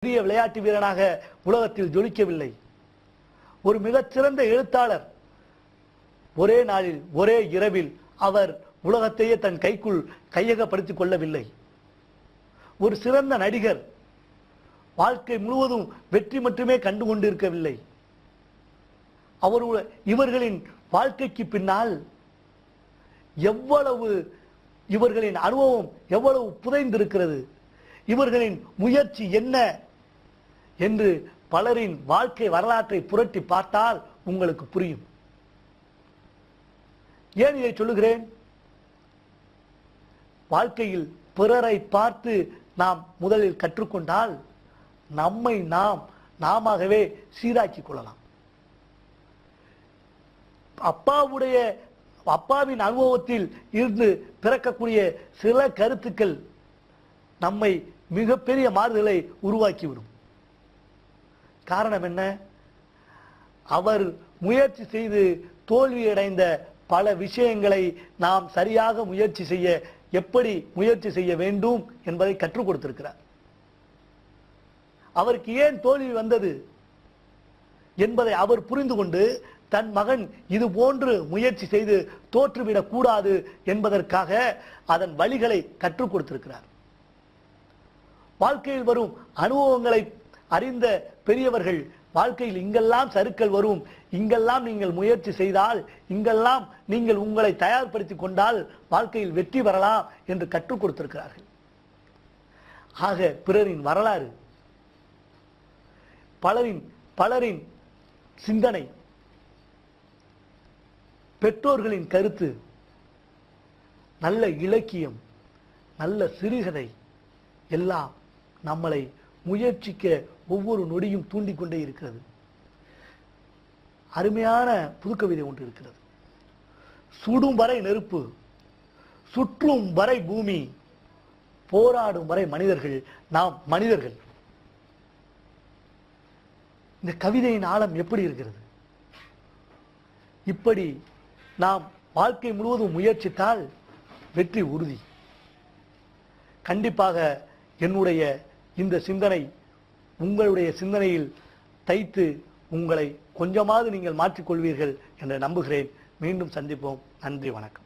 பெரிய விளையாட்டு வீரனாக உலகத்தில் ஜொலிக்கவில்லை. ஒரு மிகச்சிறந்த எழுத்தாளர். ஒரே நாளில் ஒரே இரவில் அவர் உலகத்தையே தன் கைக்குள் கையகப்படுத்திக் கொள்ளவில்லை. ஒரு சிறந்த நடிகர். வாழ்க்கை முழுவதும் வெற்றி மட்டுமே கண்டு கொண்டிருக்கவில்லை. அவர் இவர்களின் வாழ்க்கைக்கு பின்னால் எவ்வளவு இவர்களின் அனுபவம் எவ்வளவு புதைந்திருக்கிறது. இவர்களின் முயற்சி என்ன? என்று பலரின் வாழ்க்கை வரலாற்றை புரட்டி பார்த்தால் உங்களுக்கு புரியும். ஏன் இதை சொல்லுகிறேன்? வாழ்க்கையில் பிறரை பார்த்து நாம் முதலில் கற்றுக்கொண்டால் நம்மை நாம் நாமவே சீராக்கிக் கொள்ளலாம். அப்பாவுடைய அப்பாவின் அனுபவத்தில் இருந்து பிறக்கக்கூடிய சில கருத்துக்கள் நம்மை மிகப்பெரிய மாறுதலை உருவாக்கிவிடும். காரணம் என்ன? அவர் முயற்சி செய்து தோல்வியடைந்த பல விஷயங்களை நாம் சரியாக முயற்சி செய்ய எப்படி முயற்சி செய்ய வேண்டும் என்பதை கற்றுக் கொடுத்திருக்கிறார். அவருக்கு ஏன் தோல்வி வந்தது என்பதை அவர் புரிந்து கொண்டு தன் மகன் இது போன்று முயற்சி செய்து தோற்றுவிடக் கூடாது என்பதற்காக அதன் வழிகளை கற்றுக் கொடுத்திருக்கிறார். வாழ்க்கையில் வரும் அனுபவங்களை அறிந்த பெரியவர்கள் வாழ்க்கையில் இங்கெல்லாம் சருக்கள் வரும். இங்கெல்லாம் நீங்கள் முயற்சி செய்தால் இங்கெல்லாம் நீங்கள் உங்களை தயார்படுத்தி கொண்டால் வாழ்க்கையில் வெற்றி பெறலாம் என்று கற்றுக் கொடுத்திருக்கிறார்கள். ஆக பிறரின் வரலாறு பலரின் பலரின் சிந்தனை பெற்றோர்களின் கருத்து நல்ல இலக்கியம் நல்ல சிறுகதை எல்லாம் நம்மளை முயற்சிக்க ஒவ்வொரு நொடியும் தூண்டிக்கொண்டே இருக்கிறது. அருமையான புதுக்கவிதை ஒன்று இருக்கிறது. சுடும் வரை நெருப்பு சுற்றும் வரை பூமி போராடும் வரை மனிதர்கள் நாம் மனிதர்கள். இந்த கவிதையின் ஆழம் எப்படி இருக்கிறது? இப்படி நாம் வாழ்க்கை முழுவதும் முயற்சித்தால் வெற்றி உறுதி. கண்டிப்பாக என்னுடைய இந்த சிந்தனை உங்களுடைய சிந்தனையில் தைத்து உங்களை கொஞ்சமாவது நீங்கள் மாற்றிக்கொள்வீர்கள் என்று நம்புகிறேன். மீண்டும் சந்திப்போம். நன்றி வணக்கம்.